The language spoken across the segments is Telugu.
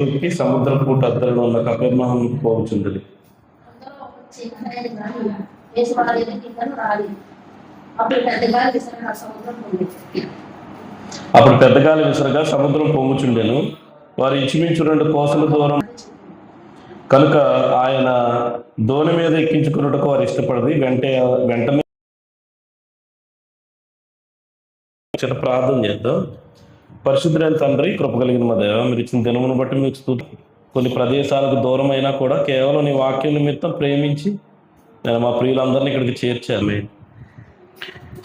కి సముద్రం పూట అద్దరిలో ఉన్న కపెర్నహం పోవచ్చుండదు అప్పుడు పెద్దగా సముద్రం పెద్దగాలి విసరగా సముద్రం పొంగుచుండెను. వారు ఇచ్చిమించు రెండు కోసల దూరం కనుక ఆయన దోణి మీద ఎక్కించుకున్నట్టుకు వారు ఇష్టపడది వెంటే వెంటనే చిన్న ప్రార్థన చేద్దాం. పరిశుద్ధులైన తండ్రి కృప కలిగిన మా దేవ మీరు ఇచ్చిన దినమును బట్టి మీకు స్తు కొన్ని ప్రదేశాలకు దూరం అయినా కూడా కేవలం నీ వాక్యం నిమిత్తం ప్రేమించి నేను మా ప్రియులందరినీ ఇక్కడికి చేర్చాను.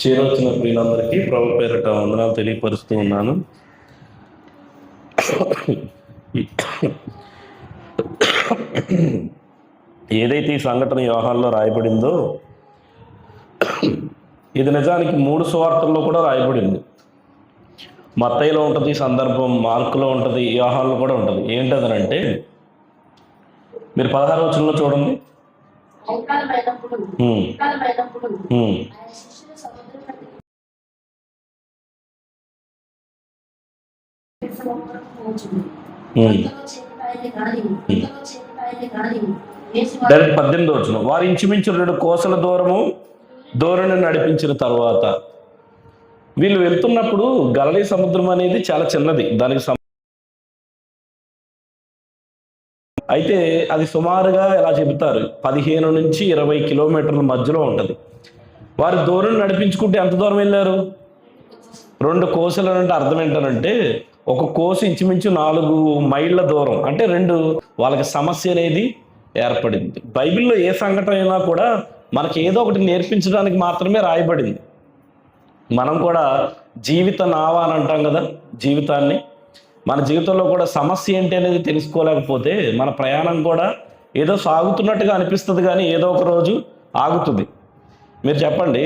చేరొచ్చిన ప్రియులందరికీ ప్రభు పేరట వందనాలు తెలియపరుస్తూ ఉన్నాను. ఏదైతే ఈ సంఘటన వ్యవహారంలో రాయబడిందో ఇది నిజానికి మూడు సువార్తల్లో కూడా రాయబడింది. మత్తయిలో ఉంటుంది సందర్భం మార్కులో ఉంటుంది వ్యవహారంలో కూడా ఉంటుంది. ఏంటదనంటే మీరు పదహారు వచనంలో చూడండి. డైరెక్ట్ పద్దెనిమిది వచ్చిన వారు ఇంచుమించు రెండు కోసల దూరము ధోరణి నడిపించిన తర్వాత వీళ్ళు వెళ్తున్నప్పుడు గలలీ సముద్రం అనేది చాలా చిన్నది. దానికి అయితే అది సుమారుగా ఎలా చెబుతారు? పదిహేను నుంచి ఇరవై కిలోమీటర్ల మధ్యలో ఉంటుంది. వారు దూరం నడిపించుకుంటే ఎంత దూరం వెళ్ళారు? రెండు కోసలు అంటే అర్థం ఏంటనంటే ఒక కోసు ఇంచుమించు నాలుగు మైళ్ళ దూరం. అంటే రెండు వాళ్ళకి సమస్య అనేది ఏర్పడింది. బైబిల్లో ఏ సంఘటన అయినా కూడా మనకి ఏదో ఒకటి నేర్పించడానికి మాత్రమే రాయబడింది. మనం కూడా జీవిత నావా అని అంటాం కదా జీవితాన్ని. మన జీవితంలో కూడా సమస్య ఏంటి అనేది తెలుసుకోలేకపోతే మన ప్రయాణం కూడా ఏదో సాగుతున్నట్టుగా అనిపిస్తుంది కానీ ఏదో ఒక రోజు ఆగుతుంది. మీరు చెప్పండి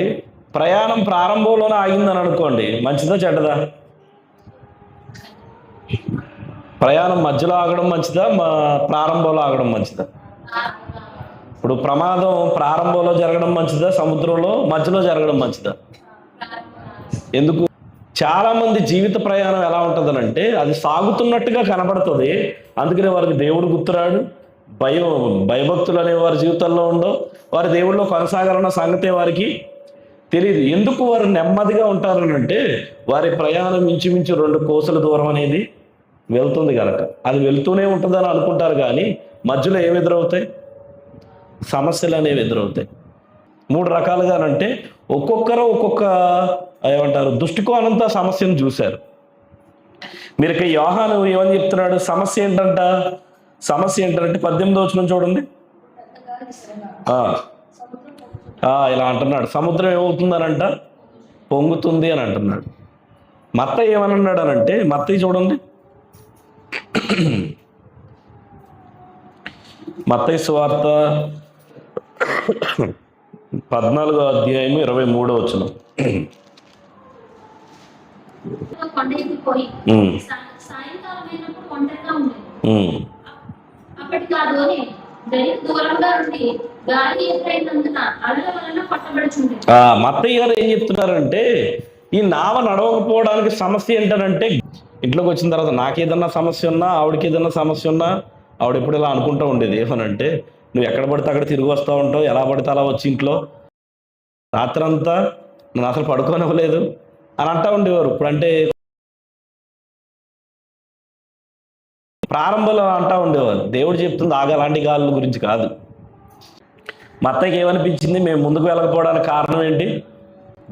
ప్రయాణం ప్రారంభంలోనే ఆగిందని అనుకోండి మంచిదా చెడ్డదా? ప్రయాణం మధ్యలో ఆగడం మంచిదా మా ప్రారంభంలో ఆగడం మంచిదా? ఇప్పుడు ప్రమాదం ప్రారంభంలో జరగడం మంచిదా సముద్రంలో మధ్యలో జరగడం మంచిదా? ఎందుకు? చాలామంది జీవిత ప్రయాణం ఎలా ఉంటుందనంటే అది సాగుతున్నట్టుగా కనబడుతుంది. అందుకనే వారికి దేవుడు గుర్తురాడు. భయం భయభక్తులు అనే వారి జీవితంలో ఉండవు. వారి దేవుళ్ళు కొనసాగాలన్న సంగతే వారికి తెలియదు ఎందుకు వారు నెమ్మదిగా ఉంటారనంటే వారి ప్రయాణం ఇంచుమించు రెండు కోసల దూరం అనేది వెళ్తుంది కనుక అది వెళ్తూనే ఉంటుందని అనుకుంటారు కానీ మధ్యలో ఏమి ఎదురవుతాయి? సమస్యలు అనేవి ఎదురవుతాయి. మూడు రకాలుగానంటే ఒక్కొక్కరు ఒక్కొక్క ఏమంటారు దృష్టికోణంతో సమస్యను చూశారు. మీరు ఇక యోహాను ఏమని చెప్తున్నాడు? సమస్య ఏంటంట? సమస్య ఏంటంటే పద్దెనిమిది వచ్చిన చూడండి. ఇలా అంటున్నాడు. సముద్రం ఏమవుతుందనంట? పొంగుతుంది అని అంటున్నాడు. మత్త ఏమనన్నాడు అని అనంటే మత్తయి చూడండి మత్తయ్య సువార్త పద్నాలుగో అధ్యాయం ఇరవై మూడో వచ్చిన కొండ ఎక్కిపోయి ఉమ్, సా- సాయంకాలమైనప్పుడు ఒంటరిగా ఉండేది ఉమ్, అప్పటికి ఆ ధోని దరికి దూరంగా నుండి గాలి ఎదురైనందున అలల వలన పట్టబడుచుండేది. ఆ మత్తయ్య గారు ఏం చెప్తున్నారంటే ఈ నావ నడవకపోవడానికి సమస్య ఏంటనంటే ఇంట్లోకి వచ్చిన తర్వాత నాకేదన్నా సమస్య ఉన్నా ఆవిడకి ఏదన్నా సమస్య ఉన్నా ఆవిడ ఎప్పుడు ఇలా అనుకుంటూ ఉండేది. ఏమనంటే నువ్వు ఎక్కడ పడితే అక్కడ తిరిగి వస్తూ ఉంటావు ఎలా పడితే అలా వచ్చి ఇంట్లో. రాత్రంతా నన్ను అసలు పడుకోనివ్వలేదు. అని అంటా ఉండేవారు. ఇప్పుడు అంటే ప్రారంభంలో అంటా ఉండేవారు. దేవుడు చెప్తుంది ఆగలాంటి అలాంటి గాలుల గురించి కాదు. మా అత్తకి ఏమనిపించింది? మేము ముందుకు వెళ్ళకపోవడానికి కారణం ఏంటి?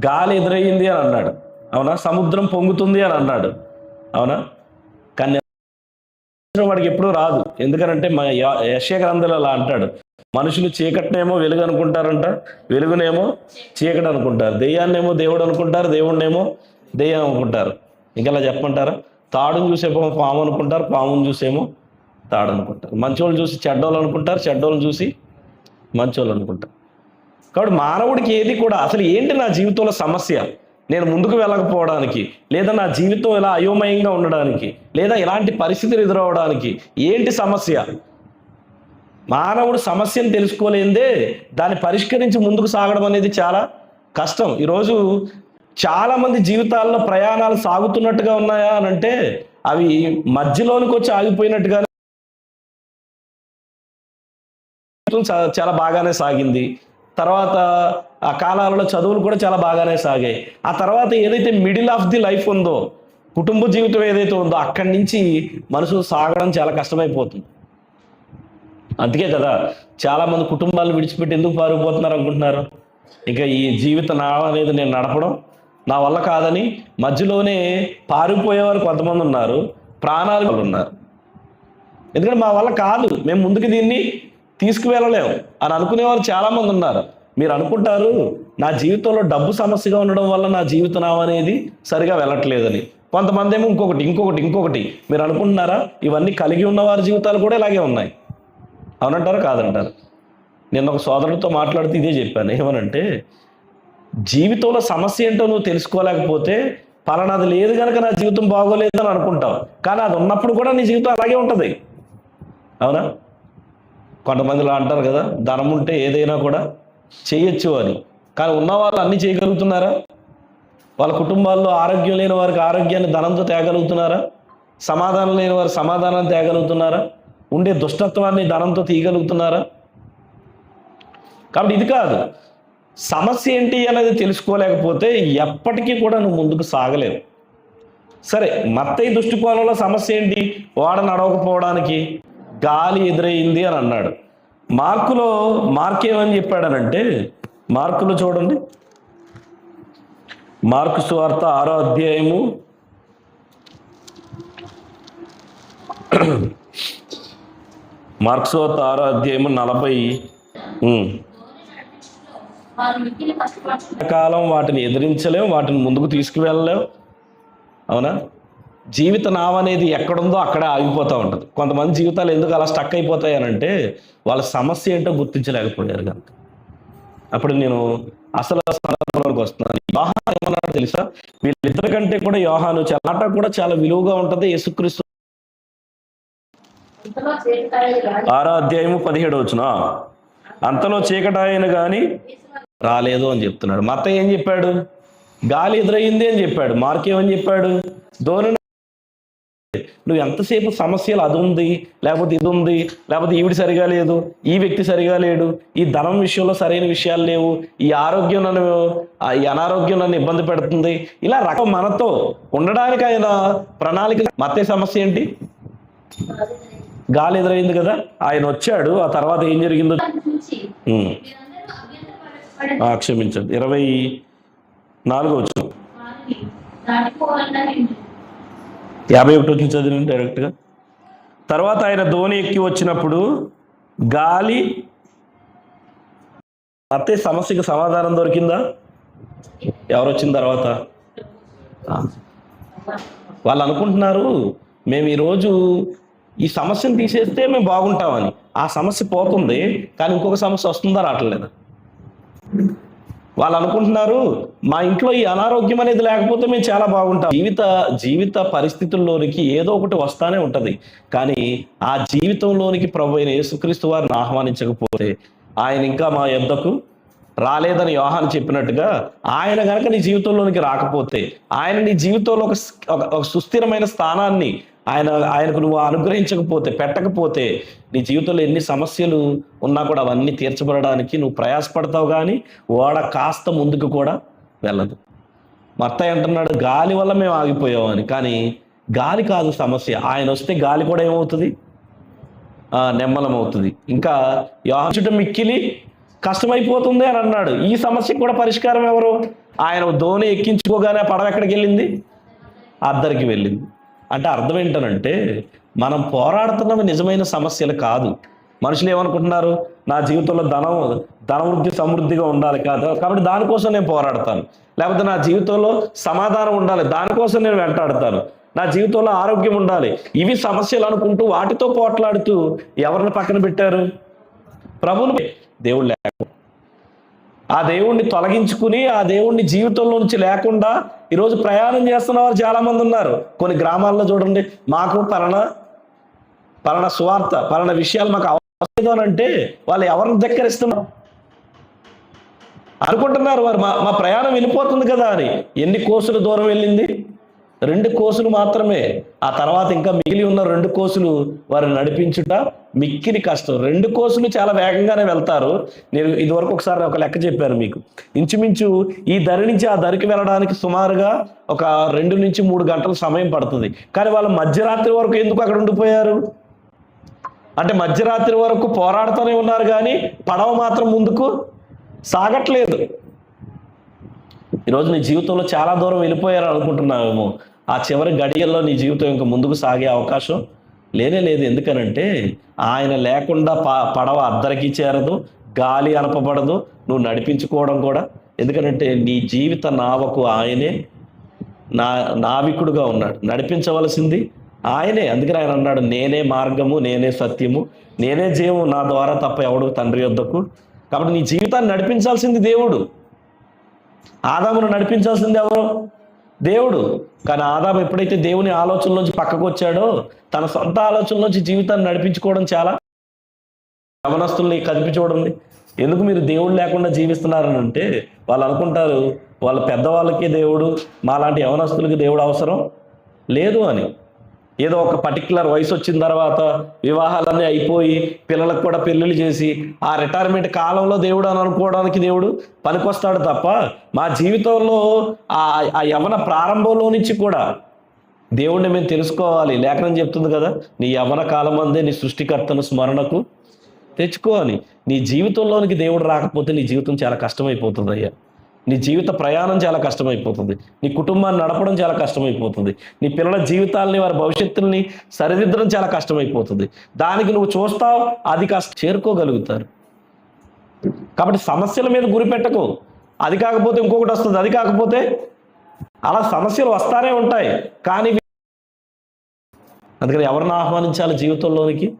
గాలి ఎదురయ్యింది అని అన్నాడు. అవునా? సముద్రం పొంగుతుంది అని అన్నాడు. అవునా? కానీ వాడికి ఎప్పుడూ రాదు. ఎందుకనంటే మా యశ గ్రంథాలు అలా అంటాడు. మనుషులు చీకటినేమో వెలుగు అనుకుంటారంట వెలుగునేమో చీకటి అనుకుంటారు దెయ్యాన్నేమో దేవుడు అనుకుంటారు దేవుడినేమో దెయ్యం అనుకుంటారు ఇంకెలా చెప్పమంటారా? తాడును చూసేమో పాము అనుకుంటారు పామును చూసేమో తాడు అనుకుంటారు మంచోళ్ళు చూసి చెడ్డోళ్ళు అనుకుంటారు చెడ్డోళ్ళు చూసి మంచోళ్ళు అనుకుంటారు కాబట్టి మానవుడికి ఏది కూడా అసలు ఏంటి నా జీవితంలో సమస్య? నేను ముందుకు వెళ్ళకపోవడానికి లేదా నా జీవితం ఇలా అయోమయంగా ఉండడానికి లేదా ఇలాంటి పరిస్థితులు ఎదురవడానికి ఏంటి సమస్య? మానవుడు సమస్యను తెలుసుకోలేదే దాన్ని పరిష్కరించి ముందుకు సాగడం అనేది చాలా కష్టం. ఈరోజు చాలామంది జీవితాల్లో ప్రయాణాలు సాగుతున్నట్టుగా ఉన్నాయా అని అంటే అవి మధ్యలోనికి వచ్చి ఆగిపోయినట్టుగా చాలా బాగానే సాగింది. తర్వాత ఆ కాలాలలో చదువులు కూడా చాలా బాగానే సాగాయి. ఆ తర్వాత ఏదైతే మిడిల్ ఆఫ్ ది లైఫ్ ఉందో కుటుంబ జీవితం ఏదైతే ఉందో అక్కడి నుంచి మనసు సాగడం చాలా కష్టమైపోతుంది. అందుకే కదా చాలామంది కుటుంబాలు విడిచిపెట్టి ఎందుకు పారిపోతున్నారు అనుకుంటున్నారు? ఇక ఈ జీవిత నాళం అనేది నేను నడపడం నా వల్ల కాదని మధ్యలోనే పారిపోయేవారు కొంతమంది ఉన్నారు ప్రాణాలు ఉన్నారు. ఎందుకంటే మా వల్ల కాదు మేము ముందుకు దీన్ని తీసుకువెళ్ళలేము అని అనుకునే వాళ్ళు చాలామంది ఉన్నారు. మీరు అనుకుంటారు నా జీవితంలో డబ్బు సమస్యగా ఉండడం వల్ల నా జీవిత అనేది సరిగా వెళ్ళట్లేదని. కొంతమంది ఏమో ఇంకొకటి ఇంకొకటి ఇంకొకటి. మీరు అనుకుంటున్నారా? ఇవన్నీ కలిగి ఉన్న వారి జీవితాలు కూడా ఇలాగే ఉన్నాయి. అవునంటారు? కాదంటారు. నేను ఒక సోదరుడితో మాట్లాడుతూ ఇదే చెప్పాను. ఏమనంటే జీవితంలో సమస్య ఏంటో నువ్వు తెలుసుకోలేకపోతే పలానాది లేదు కనుక నా జీవితం బాగోలేదని అనుకుంటావు. కానీ అది ఉన్నప్పుడు కూడా నీ జీవితం అలాగే ఉంటుంది. అవునా? కొంతమంది అంటారు కదా ధనం ఉంటే ఏదైనా కూడా చేయొచ్చు అని. కానీ ఉన్న వాళ్ళు అన్నీ చేయగలుగుతున్నారా? వాళ్ళ కుటుంబాల్లో ఆరోగ్యం లేని వారికి ఆరోగ్యాన్ని ధనంతో తేగలుగుతున్నారా? సమాధానం లేని వారు సమాధానాన్ని తేగలుగుతున్నారా? ఉండే దుష్టత్వాన్ని ధనంతో తీయగలుగుతున్నారా? కాబట్టి ఇది కాదు. సమస్య ఏంటి అనేది తెలుసుకోలేకపోతే ఎప్పటికీ కూడా నువ్వు ముందుకు సాగలేవు. సరే మత్తయ్య దృష్టికోణంలో సమస్య ఏంటి? వాడ నడవకపోవడానికి గాలి ఎదురయ్యింది అని అన్నాడు. మార్కులో మార్క్ ఏమని చెప్పాడనంటే మార్కులు చూడండి. మార్కు సువార్త ఆరో అధ్యాయము. మార్క్సోత్ ఆరో అధ్యాయము నలభై కాలం వాటిని ఎదిరించలేం వాటిని ముందుకు తీసుకువెళ్ళలేం. అవునా? జీవిత నావ అనేది ఎక్కడుందో అక్కడే ఆగిపోతూ ఉంటుంది. కొంతమంది జీవితాలు ఎందుకు అలా స్టక్ అయిపోతాయి అని అంటే వాళ్ళ సమస్య ఏంటో గుర్తించలేకపోయారు కనుక. అప్పుడు నేను అసలు సందర్భంలోకి వస్తున్నాను. యోహాన్ ఏమన్నాడు తెలుసా? వీళ్ళిద్దరి కంటే కూడా యోహాను చాలా కూడా చాలా విలువగా ఉంటుంది. యేసుక్రీస్తు ఆరాధ్యాయము ఆరో అధ్యాయము పదిహేడు వచ్చిన అంతలో చీకటాయన కానీ రాలేదు అని చెప్తున్నాడు. మత ఏం చెప్పాడు? గాలి ఎదురయ్యింది అని చెప్పాడు. మార్కేమని చెప్పాడు? ధోరణి నువ్వు ఎంతసేపు సమస్యలు అది ఉంది లేకపోతే ఇది ఉంది లేకపోతే ఈవిడ సరిగా లేదు ఈ వ్యక్తి సరిగా లేడు ఈ ధనం విషయంలో సరైన విషయాలు లేవు ఈ ఆరోగ్యం నన్ను ఈ అనారోగ్యం నన్ను ఇబ్బంది పెడుతుంది. ఇలా రకం మనతో ఉండడానికి ఆయన ప్రణాళిక మతే సమస్య ఏంటి? గాలి ఎదురైంది కదా ఆయన వచ్చాడు ఆ తర్వాత ఏం జరిగిందో క్షమించండి. ఇరవై నాలుగో వచ్చిన. యాభై ఒకటి వచ్చిన చదివింది డైరెక్ట్గా. తర్వాత ఆయన ధోని ఎక్కి వచ్చినప్పుడు గాలి అత్తే సమస్యకి సమాధానం దొరికిందా? ఎవరు వచ్చిన తర్వాత. వాళ్ళు అనుకుంటున్నారు మేము ఈరోజు ఈ సమస్యను తీసేస్తే మేము బాగుంటామని. ఆ సమస్య పోతుంది కానీ ఇంకొక సమస్య వస్తుందా రావట్లేదు. వాళ్ళు అనుకుంటున్నారు మా ఇంట్లో ఈ అనారోగ్యం అనేది లేకపోతే మేము చాలా బాగుంటాం. జీవిత జీవిత పరిస్థితుల్లోనికి ఏదో ఒకటి వస్తానే ఉంటుంది. కానీ ఆ జీవితంలోనికి ప్రభు అయిన యేసుక్రీస్తు వారిని ఆహ్వానించకపోతే ఆయన ఇంకా మా యొద్దకు రాలేదని యోహాను చెప్పినట్టుగా ఆయన గనక నీ జీవితంలోనికి రాకపోతే ఆయన నీ జీవితంలో ఒక ఒక- ఒక సుస్థిరమైన స్థానాన్ని ఆయన ఆయనకు నువ్వు అనుగ్రహించకపోతే పెట్టకపోతే నీ జీవితంలో ఎన్ని సమస్యలు ఉన్నా కూడా అవన్నీ తీర్చబడడానికి నువ్వు ప్రయాసపడతావు కానీ ఓడ కాస్త ముందుకు కూడా వెళ్ళదు. మా అంటున్నాడు గాలి వల్ల మేము ఆగిపోయామని కానీ గాలి కాదు సమస్య. ఆయన వస్తే గాలి కూడా ఏమవుతుంది? నెమ్మలం అవుతుంది ఇంకా యోచుట మిక్కిలి కష్టమైపోతుంది అని అన్నాడు. ఈ సమస్యకు కూడా పరిష్కారం ఎవరు? ఆయన ధోని ఎక్కించుకోగానే పడవ ఎక్కడికి వెళ్ళింది అద్దరికి వెళ్ళింది. అంటే అర్థం ఏంటనంటే మనం పోరాడుతున్నవి నిజమైన సమస్యలు కాదు. మనుషులు ఏమనుకుంటున్నారు? నా జీవితంలో ధనం ధనవృద్ధి సమృద్ధిగా ఉండాలి కాదు. కాబట్టి దానికోసం నేను పోరాడతాను. లేకపోతే నా జీవితంలో సమాధానం ఉండాలి. దానికోసం నేను వెంటాడతాను. నా జీవితంలో ఆరోగ్యం ఉండాలి. ఇవి సమస్యలు అనుకుంటూ వాటితో పోట్లాడుతూ ఎవరిని పక్కన పెట్టారు? ప్రభుని. దేవుళ్ళు ఆ దేవుణ్ణి తొలగించుకుని ఆ దేవుణ్ణి జీవితంలో నుంచి లేకుండా ఈరోజు ప్రయాణం చేస్తున్న వారు చాలా మంది ఉన్నారు. కొన్ని గ్రామాల్లో చూడండి మాకు పలానా పలానా సువార్త పలానా విషయాలు మాకు అవసరం అని అంటే వాళ్ళు ఎవరిని ధిక్కరిస్తున్నారు? అనుకుంటున్నారు వారు మా మా ప్రయాణం వెళ్ళిపోతుంది కదా అని. ఎన్ని కోసుల దూరం వెళ్ళింది? రెండు కోసులు మాత్రమే. ఆ తర్వాత ఇంకా మిగిలి ఉన్న రెండు కోసులు వారిని నడిపించుట మిక్కిలి కష్టం. రెండు కోసులు చాలా వేగంగానే వెళ్తారు. నేను ఇదివరకు ఒకసారి ఒక లెక్క చెప్పాను మీకు. ఇంచుమించు ఈ దరి నుంచి ఆ దరికి వెళ్ళడానికి సుమారుగా ఒక రెండు నుంచి మూడు గంటల సమయం పడుతుంది. కానీ వాళ్ళు మధ్యరాత్రి వరకు ఎందుకు అక్కడ ఉండిపోయారు? అంటే మధ్యరాత్రి వరకు పోరాడుతూనే ఉన్నారు కానీ పడవ మాత్రం ముందుకు సాగట్లేదు. ఈరోజు నీ జీవితంలో చాలా దూరం వెళ్ళిపోయారు అనుకుంటున్నావేమో ఆ చివరి గడియల్లో నీ జీవితం ఇంకా ముందుకు సాగే అవకాశం లేనే లేదు. ఎందుకనంటే ఆయన లేకుండా ప పడవ అద్దరికి చేరదు గాలి అనపబడదు నువ్వు నడిపించుకోవడం కూడా. ఎందుకనంటే నీ జీవిత నావకు ఆయనే నా నావికుడుగా ఉన్నాడు. నడిపించవలసింది ఆయనే. అందుకని ఆయన అన్నాడు నేనే మార్గము నేనే సత్యము నేనే జీవము నా ద్వారా తప్ప ఎవడు తండ్రి యొద్దకు. కాబట్టి నీ జీవితాన్ని నడిపించాల్సింది దేవుడు. ఆదామును నడిపించాల్సింది ఎవరు? దేవుడు. కానీ ఆదాము ఎప్పుడైతే దేవుని ఆలోచనలోంచి పక్కకు వచ్చాడో తన సొంత ఆలోచనలోంచి జీవితాన్ని నడిపించుకోవడం చాలా యవనస్తుల్ని కదిపి చూడండి ఎందుకు మీరు దేవుడు లేకుండా జీవిస్తున్నారని అంటే వాళ్ళు అనుకుంటారు వాళ్ళ పెద్దవాళ్ళకి దేవుడు మాలాంటి యవనస్తులకి దేవుడు అవసరం లేదు అని. ఏదో ఒక పర్టికులర్ వయసు వచ్చిన తర్వాత వివాహాలన్నీ అయిపోయి పిల్లలకు కూడా పెళ్ళిళ్ళు చేసి ఆ రిటైర్మెంట్ కాలంలో దేవుడు అని అనుకోవడానికి దేవుడు పనికొస్తాడు తప్ప మా జీవితంలో ఆ ఆ యవన ప్రారంభంలో నుంచి కూడా దేవుణ్ణి మేము తెలుసుకోవాలి. లేఖనం చెప్తుంది కదా నీ యవన కాలం అందే నీ సృష్టికర్తను స్మరణకు తెచ్చుకోవాలి. నీ జీవితంలోనికి దేవుడు రాకపోతే నీ జీవితం చాలా కష్టమైపోతుంది అయ్యా నీ జీవిత ప్రయాణం చాలా కష్టమైపోతుంది. నీ కుటుంబాన్ని నడపడం చాలా కష్టమైపోతుంది. నీ పిల్లల జీవితాలని వారి భవిష్యత్తుల్ని సరిదిద్దడం చాలా కష్టమైపోతుంది. దానికి నువ్వు చూస్తావు అది కాస్త చేరుకోగలుగుతారు. కాబట్టి సమస్యల మీద గురి పెట్టకు. అది కాకపోతే ఇంకొకటి వస్తుంది అది కాకపోతే అలా సమస్యలు వస్తానే ఉంటాయి. కానీ అందుకని ఎవరిని ఆహ్వానించాలి జీవితంలోనికి?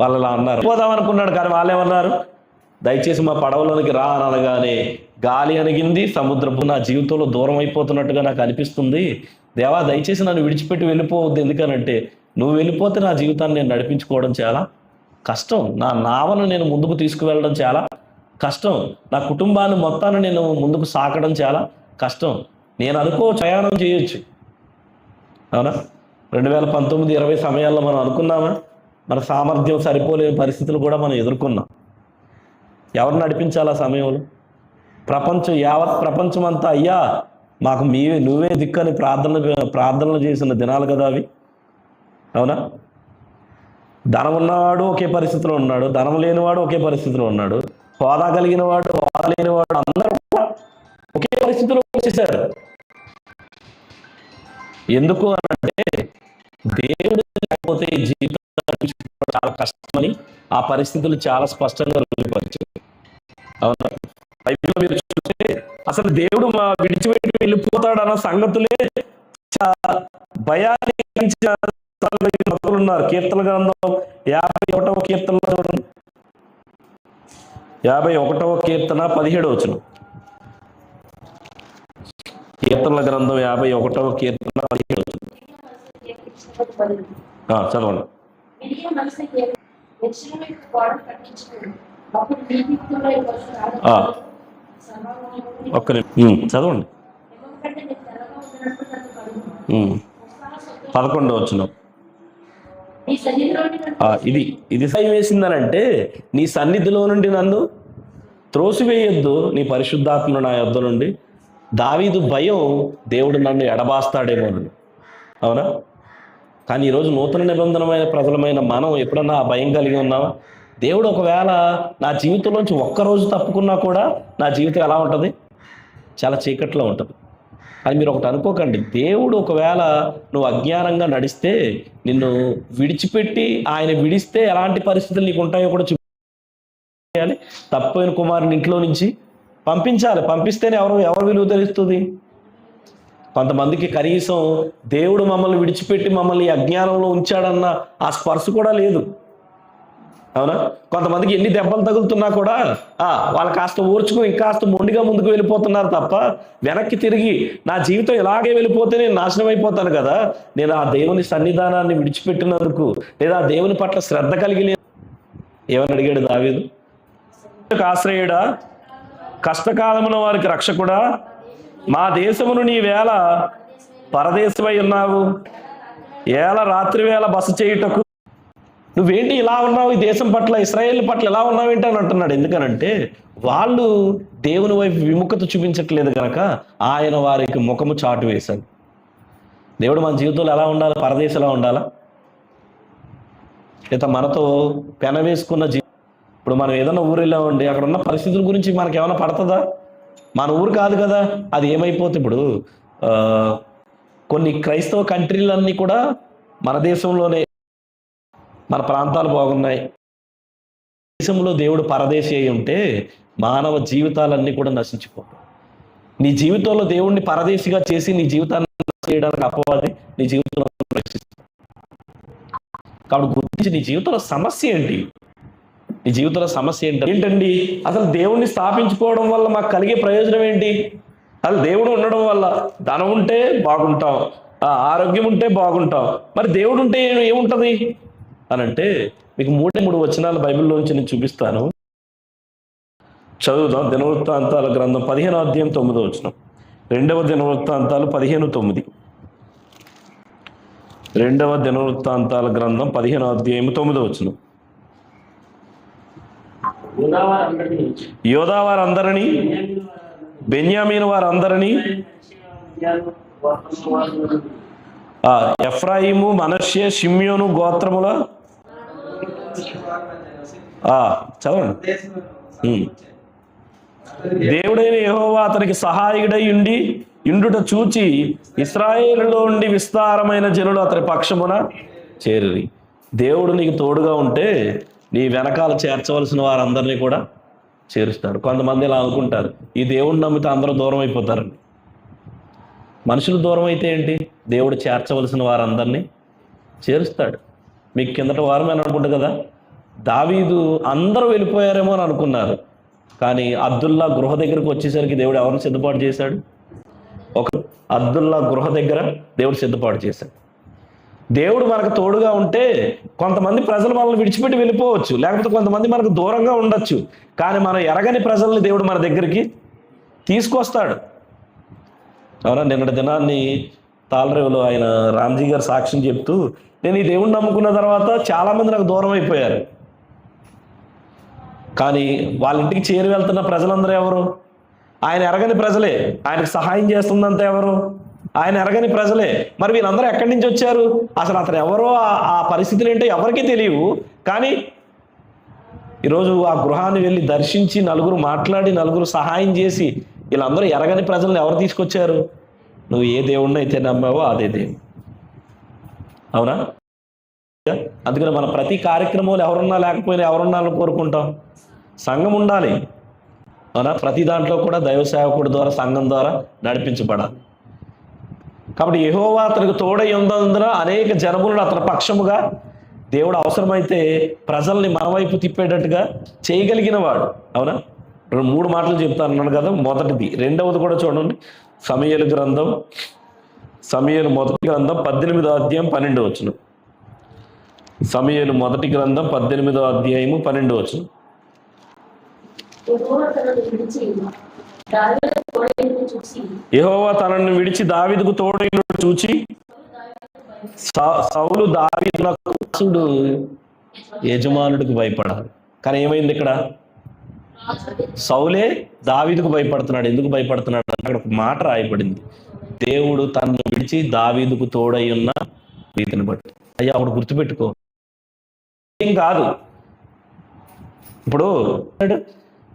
వాళ్ళు అలా అన్నారు. పోదాం అనుకున్నాడు కానీ వాళ్ళు ఏమన్నారు దయచేసి మా పడవలోనికి రా అని అనగానే గాలి అణిగింది సముద్రపు నా జీవితంలో దూరం అయిపోతున్నట్టుగా నాకు అనిపిస్తుంది. దేవా దయచేసి నన్ను విడిచిపెట్టి వెళ్ళిపోవద్దు. ఎందుకనంటే నువ్వు వెళ్ళిపోతే నా జీవితాన్ని నేను నడిపించుకోవడం చాలా కష్టం. నా నావను నేను ముందుకు తీసుకువెళ్ళడం చాలా కష్టం. నా కుటుంబాన్ని మొత్తాన్ని నేను ముందుకు సాకడం చాలా కష్టం. నేను అనుకో ప్రయాణం చేయొచ్చు. అవునా? రెండు వేల పంతొమ్మిది ఇరవై సమయాల్లో మనం అనుకున్నామా? మన సామర్థ్యం సరిపోలేని పరిస్థితులు కూడా మనం ఎదుర్కొన్నాం. ఎవరు నడిపించాలి ఆ సమయంలో? ప్రపంచం యావత్ ప్రపంచం అంతా అయ్యా మాకు మీవే నువ్వే దిక్కని ప్రార్థనలు ప్రార్థనలు చేసిన దినాలు కదా అవి. అవునా? ధనం ఉన్నవాడు ఒకే పరిస్థితిలో ఉన్నాడు ధనం లేనివాడు ఒకే పరిస్థితిలో ఉన్నాడు హోదా కలిగిన వాడు హోదా లేనివాడు అందరూ ఒకే పరిస్థితిలో వచ్చేసారు. ఎందుకు అంటే దేవుడు లేకపోతే ఈ జీవితం చాలా కష్టమని ఆ పరిస్థితులు చాలా స్పష్టంగా అవునా. బైబిల్లో మీరు చూస్తే అసలు దేవుడు మా విడిచిపెట్టి వెళ్ళిపోతాడు అన్న సంగతులే భయాన్ని ఉన్నారు. కీర్తన గ్రంథం యాభై ఒకటవ కీర్తనలో చూడండి. యాభై ఒకటవ కీర్తన పదిహేడవ వచ్చిన కీర్తనల గ్రంథం యాభై ఒకటవ కీర్తన పదిహేడు చదవండి. ఆ. ఒక్క చదవండి. ఎందుకంటే వచ్చిన ఇది ఇది సాయం వేసిందనంటే నీ సన్నిధిలో నుండి నన్ను త్రోసివేయొద్దు నీ పరిశుద్ధాత్మ నా యొద్ద నుండి. దావీదు భయం దేవుడు నన్ను ఎడబాస్తాడేమోనని అవునా? కానీ ఈరోజు నూతన నిబంధనమైన ప్రజలమైన మనం ఎప్పుడన్నా ఆ భయం కలిగి ఉన్నామా? దేవుడు ఒకవేళ నా జీవితంలోంచి ఒక్కరోజు తప్పుకున్నా కూడా నా జీవితం ఎలా ఉంటుంది? చాలా చీకట్లో ఉంటుంది. అని మీరు ఒకటి అనుకోకండి. దేవుడు ఒకవేళ నువ్వు అజ్ఞానంగా నడిస్తే నిన్ను విడిచిపెట్టి ఆయన విడిస్తే ఎలాంటి పరిస్థితులు నీకు ఉంటాయో కూడా చూపించాలి తప్పైన కుమారుని ఇంట్లో నుంచి పంపించాలి. పంపిస్తేనే ఎవరు ఎవరు విలువ తెలుస్తుంది? కొంతమందికి కనీసం దేవుడు మమ్మల్ని విడిచిపెట్టి మమ్మల్ని అజ్ఞానంలో ఉంచాడన్న ఆ స్పర్శ కూడా లేదు. అవునా? కొంతమందికి ఎన్ని దెబ్బలు తగులుతున్నా కూడా ఆ వాళ్ళు కాస్త ఊర్చుకుని ఇంకాస్త మొండిగా ముందుకు వెళ్ళిపోతున్నారు తప్ప వెనక్కి తిరిగి నా జీవితం ఇలాగే వెళ్ళిపోతే నేను నాశనం అయిపోతాను కదా. నేను ఆ దేవుని సన్నిధానాన్ని విడిచిపెట్టినందుకు లేదా ఆ దేవుని పట్ల శ్రద్ధ కలిగి ఏమని అడిగాడు దావేదు? ఆశ్రయుడా? కష్టకాలమున వారికి రక్షకుడా? మా దేశమును నీ వేళ పరదేశమై ఉన్నావు. ఏల రాత్రి వేళ బస చేయుటకు నువ్వేంటి ఇలా ఉన్నావు? ఈ దేశం పట్ల ఇస్రాయేల్ పట్ల ఎలా ఉన్నావు ఏంటి అని అంటున్నాడు. ఎందుకనంటే వాళ్ళు దేవుని వైపు విముఖత చూపించట్లేదు కనుక ఆయన వారికి ముఖము చాటు వేశాడు. దేవుడు మన జీవితంలో ఎలా ఉండాలి? పరదేశంలో ఉండాలా? లేదా మనతో పెన వేసుకున్న జీ ఇప్పుడు మనం ఏదైనా ఊరు వెళ్ళామండి అక్కడ ఉన్న పరిస్థితుల గురించి మనకి ఏమైనా పడుతుందా? మన ఊరు కాదు కదా. అది ఏమైపోతుంది ఇప్పుడు కొన్ని క్రైస్తవ కంట్రీలన్నీ కూడా మన దేశంలోనే మన ప్రాంతాలు బాగున్నాయి. దేశంలో దేవుడు పరదేశి అయి ఉంటే మానవ జీవితాలన్నీ కూడా నశించిపోతాయి. నీ జీవితంలో దేవుణ్ణి పరదేశిగా చేసి నీ జీవితాన్ని చేయడానికి అపవాది నీ జీవితంలో కాబట్టి గుర్తించి నీ జీవితంలో సమస్య ఏంటి? నీ జీవితంలో సమస్య ఏంటి? ఏంటండి? అసలు దేవుణ్ణి స్థాపించుకోవడం వల్ల మాకు కలిగే ప్రయోజనం ఏంటి? అసలు దేవుడు ఉండడం వల్ల ధనం ఉంటే బాగుంటాం ఆ ఆరోగ్యం ఉంటే బాగుంటాం. మరి దేవుడు ఉంటే ఏముంటది? అని అంటే మీకు మూడే మూడు వచనాలు బైబిల్లో నుంచి నేను చూపిస్తాను. చదువుదాం. దినవృత్తాంతాల గ్రంథం పదిహేను అధ్యాయం తొమ్మిదో వచనం. రెండవ దినవృత్తాంతాలు పదిహేను తొమ్మిది. రెండవ దినవృత్తాంతాల గ్రంథం పదిహేను అధ్యాయం తొమ్మిదో వచనం. యోధావారందరినీ యోధా వారందరినీ బెన్యామీన్ వారందరినీ ఎఫ్రాయిము మనష్య షిమ్యోను గోత్రముల చదవండి. దేవుడైన యహోవా అతనికి సహాయకుడై ఉండి ఇండుట చూచి ఇస్రాయేలులో ఉండి విస్తారమైన జనులు అతని పక్షమున చేరి దేవుడు నీకు తోడుగా ఉంటే నీ వెనకాల చేర్చవలసిన వారందరినీ కూడా చేరుస్తాడు. కొంతమంది ఇలా అనుకుంటారు ఈ దేవుడిని నమ్మితే అందరూ దూరం అయిపోతారండి. మనుషులు దూరం అయితే ఏంటి? దేవుడు చేర్చవలసిన వారందరినీ చేరుస్తాడు. మీకు కిందట వారం అని అనుకుంటు కదా. దావీదు అందరూ వెళ్ళిపోయారేమో అని అనుకున్నారు. కానీ అబ్దుల్లా గృహ దగ్గరకు వచ్చేసరికి దేవుడు ఎవరిని సిద్ధపాటు చేశాడు? ఒక అబ్దుల్లా గృహ దగ్గర దేవుడు సిద్ధపాటు చేశాడు. దేవుడు మనకు తోడుగా ఉంటే కొంతమంది ప్రజలు మనల్ని విడిచిపెట్టి వెళ్ళిపోవచ్చు. లేకపోతే కొంతమంది మనకు దూరంగా ఉండొచ్చు. కానీ మనం ఎరగని ప్రజల్ని దేవుడు మన దగ్గరికి తీసుకొస్తాడు. అవునా నిన్నటి దినాన్ని తాళరేవులో ఆయన రామ్జీ గారు సాక్ష్యం చెప్తూ నేను ఈ దేవుణ్ణి నమ్ముకున్న తర్వాత చాలామంది నాకు దూరం అయిపోయారు. కానీ వాళ్ళ ఇంటికి చేరి వెళ్తున్న ప్రజలందరూ ఎవరు? ఆయన ఎరగని ప్రజలే. ఆయనకు సహాయం చేస్తుందంత ఎవరు? ఆయన ఎరగని ప్రజలే. మరి వీళ్ళందరూ ఎక్కడి నుంచి వచ్చారు? అసలు అతను ఎవరో ఆ- ఆ పరిస్థితులు ఏంటో ఎవరికీ తెలియవు. కానీ ఈరోజు ఆ గృహాన్ని వెళ్ళి దర్శించి నలుగురు మాట్లాడి నలుగురు సహాయం చేసి వీళ్ళందరూ ఎరగని ప్రజలను ఎవరు తీసుకొచ్చారు? నువ్వు ఏ దేవుణ్ణి అయితే నమ్మావో అదే దేవుడు. అవునా? అందుకని మన ప్రతి కార్యక్రమంలో ఎవరున్నా లేకపోయినా ఎవరున్నారని కోరుకుంటాం. సంఘం ఉండాలి. అవునా? ప్రతి దాంట్లో కూడా దైవ సేవకుడి ద్వారా సంఘం ద్వారా నడిపించబడాలి. కాబట్టి యెహోవా అతనికి తోడై ఉన్నందున అనేక జనములను అతని పక్షముగా దేవుడు అవసరమైతే ప్రజల్ని మన వైపు తిప్పేటట్టుగా చేయగలిగిన వాడు. అవునా? రెండు మూడు మాటలు చెప్తాను అన్నాను కదా మొదటిది. రెండవది కూడా చూడండి. సమయలు గ్రంథం సమయలు మొదటి గ్రంథం పద్దెనిమిదో అధ్యాయం పన్నెండు వచ్చును సమయలు మొదటి గ్రంథం పద్దెనిమిదో అధ్యాయము పన్నెండు వచ్చును యెహోవా తనను విడిచి దావిదకు తోడైన చూచి సౌలు దావీదులకు యజమానుడికి భయపడాలి. కానీ ఏమైంది ఇక్కడ? సౌలే దావీదుకు భయపడుతున్నాడు. ఎందుకు భయపడుతున్నాడు అక్కడ ఒక మాట రాయబడింది. దేవుడు తనను విడిచి దావీదుకు తోడై ఉన్న రీతిని బట్టి. అయ్యా అప్పుడు గుర్తుపెట్టుకో. ఏం కాదు. ఇప్పుడు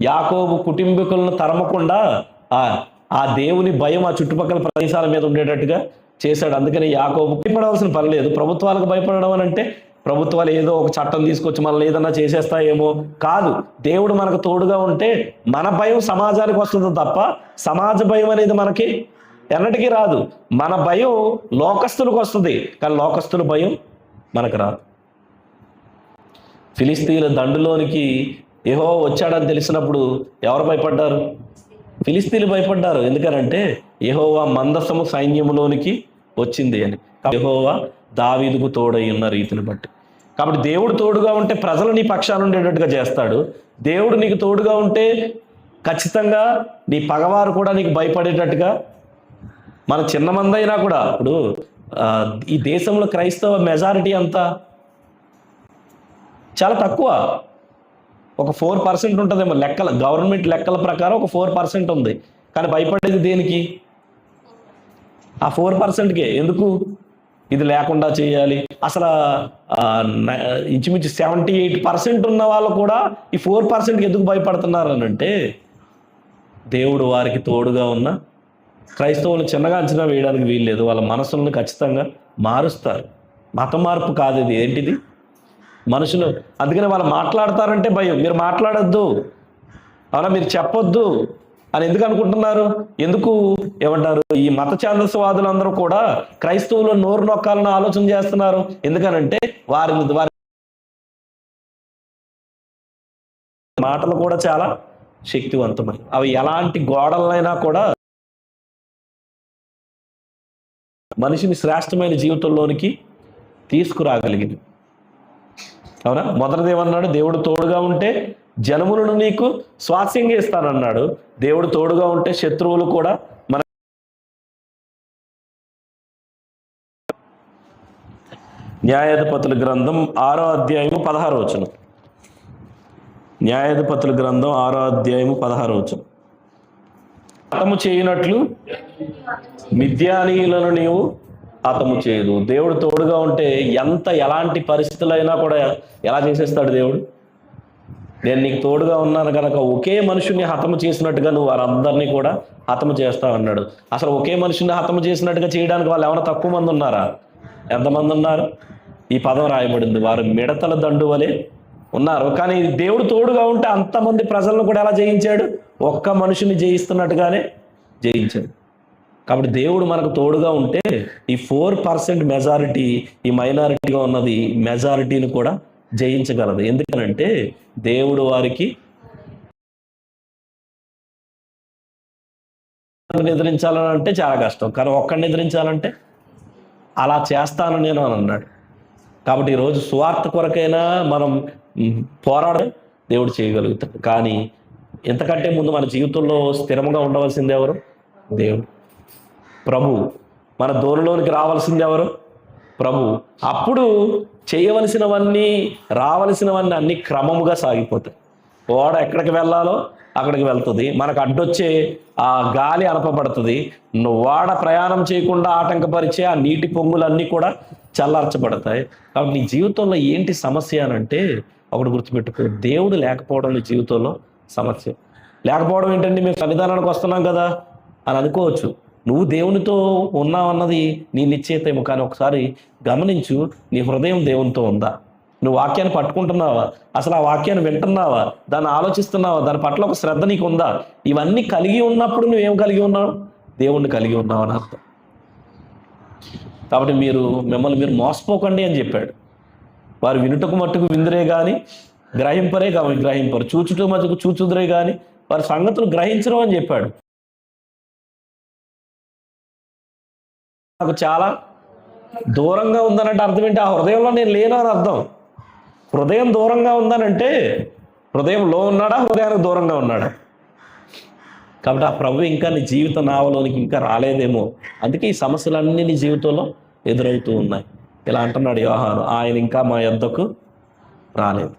యాకోబు కుటుంబీకులను తరమకుండా ఆ ఆ దేవుని భయం ఆ చుట్టుపక్కల ప్రదేశాల మీద ఉండేటట్టుగా చేశాడు. అందుకని యాకోబు భయపడవలసిన పని లేదు. ప్రభుత్వాలకు భయపడడం అని అంటే ప్రభుత్వాలు ఏదో ఒక చట్టం తీసుకొచ్చి మనల్ని ఏదన్నా చేసేస్తాయేమో. కాదు దేవుడు మనకు తోడుగా ఉంటే మన భయం సమాజానికి వస్తుంది తప్ప సమాజ భయం అనేది మనకి ఎన్నటికీ రాదు. మన భయం లోకస్తులకు వస్తుంది కానీ లోకస్తుల భయం మనకు రాదు. ఫిలిస్తీన్ల దండులోనికి ఏహో వచ్చాడని తెలిసినప్పుడు ఎవరు భయపడ్డారు? ఫిలిస్తీన్లు భయపడ్డారు. ఎందుకనంటే యెహోవా మందసము సైన్యములోనికి వచ్చింది అని. యెహోవా దావీదుకు తోడై ఉన్న రీతిని బట్టి. కాబట్టి దేవుడు తోడుగా ఉంటే ప్రజలు నీ పక్షాన ఉండేటట్టుగా చేస్తాడు. దేవుడు నీకు తోడుగా ఉంటే ఖచ్చితంగా నీ పగవారు కూడా నీకు భయపడేటట్టుగా మన చిన్న మందైనా కూడా ఇప్పుడు ఈ దేశంలో క్రైస్తవ మెజారిటీ అంతా చాలా తక్కువ. ఒక ఫోర్ పర్సెంట్ ఉంటుందేమో లెక్కల గవర్నమెంట్ లెక్కల ప్రకారం ఒక ఫోర్ పర్సెంట్ ఉంది. కానీ భయపడేది దేనికి? ఆ ఫోర్ పర్సెంట్కే. ఎందుకు? ఇది లేకుండా చేయాలి. అసలు ఇంచుమించు సెవెంటీ ఎయిట్ పర్సెంట్ ఉన్న వాళ్ళు కూడా ఈ ఫోర్ పర్సెంట్కి ఎందుకు భయపడుతున్నారు అని అంటే దేవుడు వారికి తోడుగా ఉన్న క్రైస్తవులు చిన్నగా అంచనా వేయడానికి వీల్లేదు. వాళ్ళ మనసులను ఖచ్చితంగా మారుస్తారు. మత మార్పు కాదు ఇది. ఏంటిది? మనుషులు అందుకని వాళ్ళు మాట్లాడతారంటే భయం. మీరు మాట్లాడొద్దు. అలా మీరు చెప్పొద్దు. అని ఎందుకు అనుకుంటున్నారు? ఎందుకు ఏమంటారు? ఈ మత ఛాందస్వాదులందరూ కూడా క్రైస్తవులు నోరు నొక్కాలని ఆలోచన చేస్తున్నారు. ఎందుకనంటే వారిని వారి మాటలు కూడా చాలా శక్తివంతమై అవి ఎలాంటి గోడలైనా కూడా మనిషిని శ్రేష్టమైన జీవితంలోనికి తీసుకురాగలిగింది అవునా? మొదటిది ఏమన్నాడు? దేవుడు తోడుగా ఉంటే జనములను నీకు స్వాస్యంగా ఇస్తానన్నాడు దేవుడు తోడుగా ఉంటే శత్రువులు కూడా మన న్యాయాధిపతుల గ్రంథం ఆరో అధ్యాయము పదహారు వచనం. న్యాయాధిపతుల గ్రంథం ఆరో అధ్యాయము పదహారు వచనం. హతము చేయనట్లు మిథ్యానీయులను నీవు హతము చేయదు. దేవుడు తోడుగా ఉంటే ఎంత ఎలాంటి పరిస్థితులైనా కూడా ఎలా చేసేస్తాడు దేవుడు? నేను నీకు తోడుగా ఉన్నాను కనుక ఒకే మనుషుని హతము చేసినట్టుగా నువ్వు వారందరినీ కూడా హతము చేస్తావు అన్నాడు. అసలు ఒకే మనుషుని హతము చేసినట్టుగా చేయడానికి వాళ్ళు ఏమైనా తక్కువ మంది ఉన్నారా? ఎంతమంది ఉన్నారు? ఈ పదం రాయబడింది. వారు మిడతల దండు వలె ఉన్నారు. కానీ దేవుడు తోడుగా ఉంటే అంతమంది ప్రజలను కూడా ఎలా జయించాడు? ఒక్క మనుషుని జయిస్తున్నట్టుగానే జయించాడు. కాబట్టి దేవుడు మనకు తోడుగా ఉంటే ఈ ఫోర్ పర్సెంట్ మెజారిటీ ఈ మైనారిటీగా ఉన్నది మెజారిటీని కూడా జయించగలదు. ఎందుకనంటే దేవుడు వారికి నిద్రించాలని అంటే చాలా కష్టం. కానీ ఒక్కడిని నిద్రించాలంటే అలా చేస్తాను నేను అని అన్నాడు. కాబట్టి ఈరోజు స్వార్థ కొరకైనా మనం మ్, పోరాడ దేవుడు చేయగలుగుతాడు. కానీ ఎంతకంటే ముందు మన జీవితంలో స్థిరంగా ఉండవలసింది ఎవరు? దేవుడు. ప్రభు. మన దూరంలోనికి రావాల్సింది ఎవరు? ప్రభు. అప్పుడు చేయవలసినవన్నీ రావలసినవన్నీ అన్ని క్రమముగా సాగిపోతాయి. ఓడ ఎక్కడికి వెళ్ళాలో అక్కడికి వెళ్తుంది. మనకు అడ్డొచ్చే ఆ గాలి అనపబడుతుంది వాడ ప్రయాణం చేయకుండా ఆటంకపరిచే ఆ నీటి పొంగులన్నీ కూడా చల్లార్చబడతాయి. కాబట్టి నీ జీవితంలో ఏంటి సమస్య అని అంటే ఒకటి గుర్తుపెట్టుకో. దేవుడు లేకపోవడం నీ జీవితంలో సమస్య. లేకపోవడం ఏంటంటే మేము సన్నిధానానికి వస్తున్నాం కదా అని అనుకోవచ్చు. నువ్వు దేవునితో ఉన్నావన్నది నీ నిశ్చయితేమో కానీ ఒకసారి గమనించు నీ హృదయం దేవునితో ఉందా? నువ్వు వాక్యాన్ని పట్టుకుంటున్నావా? అసలు ఆ వాక్యాన్ని వింటున్నావా? దాన్ని ఆలోచిస్తున్నావా? దాని పట్ల ఒక శ్రద్ధ నీకు ఉందా ఇవన్నీ కలిగి ఉన్నప్పుడు నువ్వేం కలిగి ఉన్నావు? దేవుణ్ణి కలిగి ఉన్నావు అని అర్థం. కాబట్టి మీరు మిమ్మల్ని మీరు మోసపోకండి అని చెప్పాడు. వారు వినుటకు మట్టుకు విందురే కానీ గ్రహింపరే కావాలి గ్రహింపరు. చూచుట మట్టుకు చూచుదురే కానీ వారి సంగతులు గ్రహించరు అని చెప్పాడు. నాకు చాలా దూరంగా ఉందనంటే అర్థం ఏంటి? ఆ హృదయంలో నేను లేను అని అర్థం. హృదయం దూరంగా ఉందనంటే హృదయంలో ఉన్నాడా? హృదయానికి దూరంగా ఉన్నాడా? కాబట్టి ఆ ప్రభు ఇంకా నీ జీవిత నావలోనికి ఇంకా రాలేదేమో. అందుకే ఈ సమస్యలన్నీ నీ జీవితంలో ఎదురవుతూ ఉన్నాయి. ఇలా అంటున్నాడు వ్యవహారం ఆయన ఇంకా మా యొద్దకు రాలేదు.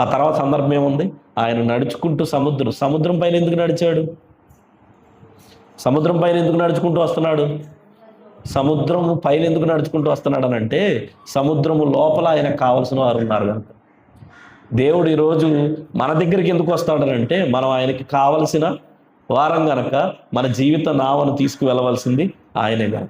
ఆ తర్వాత సందర్భం ఏముంది? ఆయన నడుచుకుంటూ సముద్రం. సముద్రం పైన ఎందుకు నడిచాడు? సముద్రం పైన ఎందుకు నడుచుకుంటూ వస్తున్నాడు? సముద్రము పైన ఎందుకు నడుచుకుంటూ వస్తున్నాడు అని అంటే సముద్రము లోపల ఆయనకు కావలసిన వారు ఉన్నారు కనుక దేవుడు ఈరోజు మన దగ్గరికి ఎందుకు వస్తాడనంటే మనం ఆయనకి కావలసిన వారం గనక మన జీవిత నావను తీసుకువెళ్ళవలసింది ఆయనే గనక.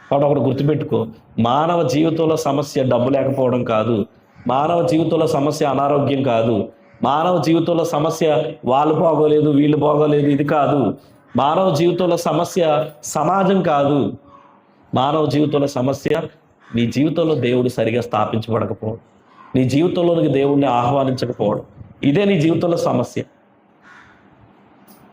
కాబట్టి ఒకటి గుర్తుపెట్టుకో మానవ జీవితంలో సమస్య డబ్బు లేకపోవడం కాదు మానవ జీవితంలో సమస్య అనారోగ్యం కాదు మానవ జీవితంలో సమస్య వాళ్ళు బాగోలేదు వీళ్ళు బాగోలేదు ఇది కాదు మానవ జీవితంలో సమస్య సమాజం కాదు. మానవ జీవితంలో సమస్య నీ జీవితంలో దేవుడు సరిగా స్థాపించబడకపోవడం. నీ జీవితంలోనికి దేవుణ్ణి ఆహ్వానించకపోవడం. ఇదే నీ జీవితంలో సమస్య.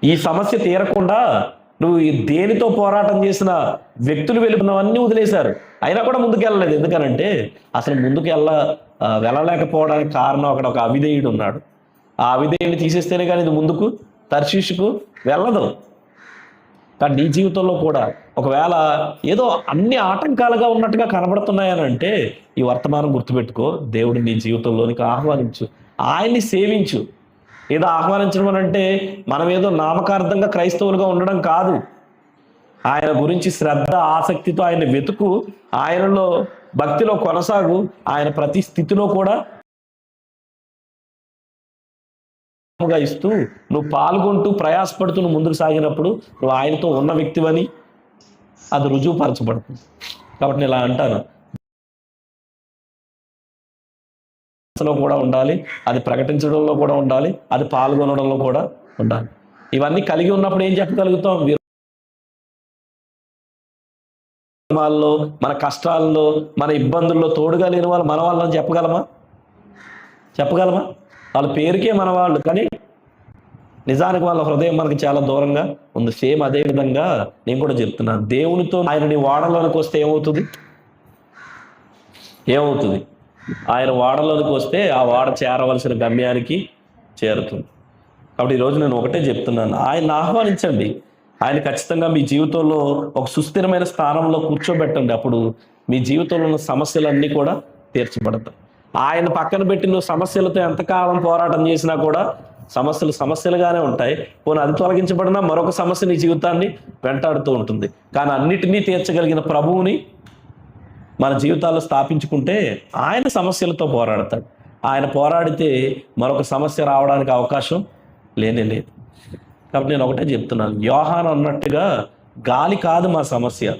ఈ సమస్య తీరకుండా నువ్వు దేనితో పోరాటం చేసిన వ్యక్తులు వెళ్ళిపోయినవన్నీ వదిలేశారు. అయినా కూడా ముందుకు వెళ్ళలేదు ఎందుకనంటే అసలు ముందుకు వెళ్ళ వెళ్ళలేకపోవడానికి కారణం అక్కడ ఒక అవిధేయుడు ఉన్నాడు. ఆ అవిధేయుడిని తీసేస్తేనే కానీ ఇది ముందుకు తర్శీషుకు వెళ్ళదు. కానీ నీ జీవితంలో కూడా ఒకవేళ ఏదో అన్ని ఆటంకాలుగా ఉన్నట్టుగా కనబడుతున్నాయని అంటే ఈ వర్తమానం గుర్తుపెట్టుకో దేవుడు నీ జీవితంలోనికి ఆహ్వానించు ఆయన్ని సేవించు. ఏదో ఆహ్వానించడం అని అంటే మనం ఏదో నామకార్థంగా క్రైస్తవులుగా ఉండడం కాదు. ఆయన గురించి శ్రద్ధ ఆసక్తితో ఆయన వెతుకు ఆయనలో భక్తిలో కొనసాగు ఆయన ప్రతి స్థితిలో కూడా గా ఇస్తూ నువ్వు పాల్గొంటూ ప్రయాసపడుతూ నువ్వు ముందుకు సాగినప్పుడు నువ్వు ఆయనతో ఉన్న వ్యక్తివని అది రుజువుపరచబడుతుంది. కాబట్టి నేను ఇలా అంటాను. లో కూడా ఉండాలి అది ప్రకటించడంలో కూడా ఉండాలి అది పాల్గొనడంలో కూడా ఉండాలి. ఇవన్నీ కలిగి ఉన్నప్పుడు ఏం చెప్పగలుగుతాం? విరామాల్లో మన కష్టాల్లో మన ఇబ్బందుల్లో తోడుగా లేని వాళ్ళు మన వాళ్ళని చెప్పగలమా? చెప్పగలమా? వాళ్ళ పేరుకే మన వాళ్ళు కానీ నిజానికి వాళ్ళ హృదయం మనకి చాలా దూరంగా ఉంది. సేమ్ అదే విధంగా నేను కూడా చెప్తున్నాను. దేవునితో ఆయన నీ వాడలోనికి వస్తే ఏమవుతుంది? ఏమవుతుంది? ఆయన వాడలోనికి వస్తే ఆ వాడ చేరవలసిన గమ్యానికి చేరుతుంది. కాబట్టి ఈరోజు నేను ఒకటే చెప్తున్నాను. ఆయన ఆహ్వానించండి. ఆయన ఖచ్చితంగా మీ జీవితంలో ఒక సుస్థిరమైన స్థానంలో కూర్చోబెట్టండి. అప్పుడు మీ జీవితంలో ఉన్న సమస్యలన్నీ కూడా తీర్చబడతాయి. ఆయన పక్కన పెట్టి నువ్వు సమస్యలతో ఎంతకాలం పోరాటం చేసినా కూడా సమస్యలు సమస్యలుగానే ఉంటాయి. పోనీ అది తొలగించబడినా మరొక సమస్య నీ జీవితాన్ని వెంటాడుతూ ఉంటుంది. కానీ అన్నిటినీ తీర్చగలిగిన ప్రభువుని మన జీవితాల్లో స్థాపించుకుంటే ఆయన సమస్యలతో పోరాడతాడు. ఆయన పోరాడితే మరొక సమస్య రావడానికి అవకాశం లేనే లేదు. కాబట్టి నేను ఒకటే చెప్తున్నాను. యోహాన్ అన్నట్టుగా గాలి కాదు మా సమస్య.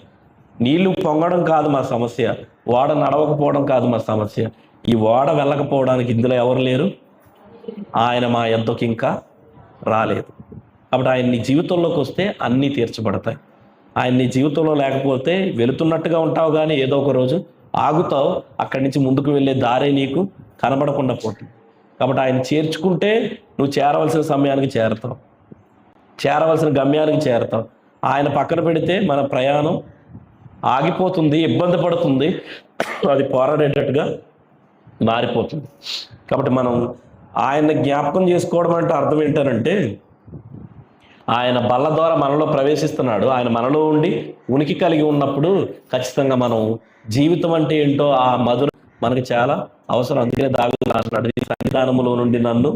నీళ్ళు పొంగడం కాదు మా సమస్య. వాడ నడవకపోవడం కాదు మా సమస్య. ఈ ఓడ వెళ్ళకపోవడానికి ఇందులో ఎవరు లేరు? ఆయన మా యొద్దకు ఇంకా రాలేదు. కాబట్టి ఆయన నీ జీవితంలోకి వస్తే అన్నీ తీర్చబడతాయి. ఆయన నీ జీవితంలో లేకపోతే వెళుతున్నట్టుగా ఉంటావు కానీ ఏదో ఒక రోజు ఆగుతావు. అక్కడి నుంచి ముందుకు వెళ్ళే దారే నీకు కనబడకుండా పోతుంది. కాబట్టి ఆయన చేర్చుకుంటే నువ్వు చేరవలసిన సమయానికి చేరతావు. చేరవలసిన గమ్యానికి చేరతావు. ఆయన పక్కన పెడితే మన ప్రయాణం ఆగిపోతుంది ఇబ్బంది పడుతుంది. అది పోరాడేటట్టుగా మారిపోతుంది. కాబట్టి మనం ఆయన జ్ఞాపకం చేసుకోవడం అంటే అర్థం ఏంటంటే ఆయన బల్ల ద్వారా మనలో ప్రవేశిస్తున్నాడు. ఆయన మనలో ఉండి ఉనికి కలిగి ఉన్నప్పుడు ఖచ్చితంగా మనం జీవితం అంటే ఏంటో ఆ మధుర మనకి చాలా అవసరం. అందుకనే దావి అంటున్నాడు "నీ సన్నిధానములో నుండి నన్ను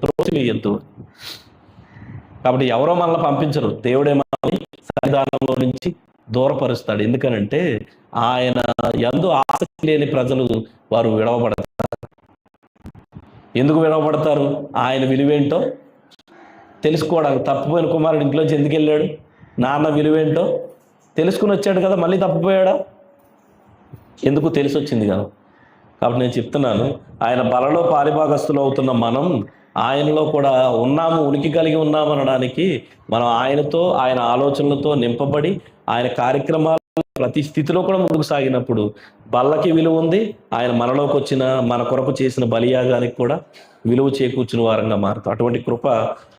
త్రోసివేయద్దు. కాబట్టి ఎవరో మనల్ని పంపించరు. దేవుడే మనల్ని సన్నిధానంలో నుంచి దూరపరుస్తాడు. ఎందుకనంటే ఆయన ఎందు ఆసక్తి లేని ప్రజలు వారు విడవబడతారు. ఎందుకు విడవబడతారు? ఆయన విలువేంటో తెలుసుకోవడానికి. తప్పిపోయిన కుమారుడు ఇంట్లోంచి ఎందుకు వెళ్ళాడు? నాన్న విలువేంటో తెలుసుకుని వచ్చాడు కదా మళ్ళీ తప్పిపోయాడా? ఎందుకు తెలిసి వచ్చింది కదా. కాబట్టి నేను చెప్తున్నాను ఆయన బలలో పారిభాగస్తులు అవుతున్న మనం ఆయనలో కూడా ఉన్నాము ఉనికి కలిగి ఉన్నామనడానికి మనం ఆయనతో ఆయన ఆలోచనలతో నింపబడి ఆయన కార్యక్రమాలు ప్రతి స్థితిలో కూడా ముందుకు సాగినప్పుడు బల్లకి విలువ ఉంది. ఆయన మనలోకి వచ్చిన మన కొరకు చేసిన బలియాగానికి కూడా విలువ చేకూర్చిన వారంగా మారుతాం అటువంటి కృప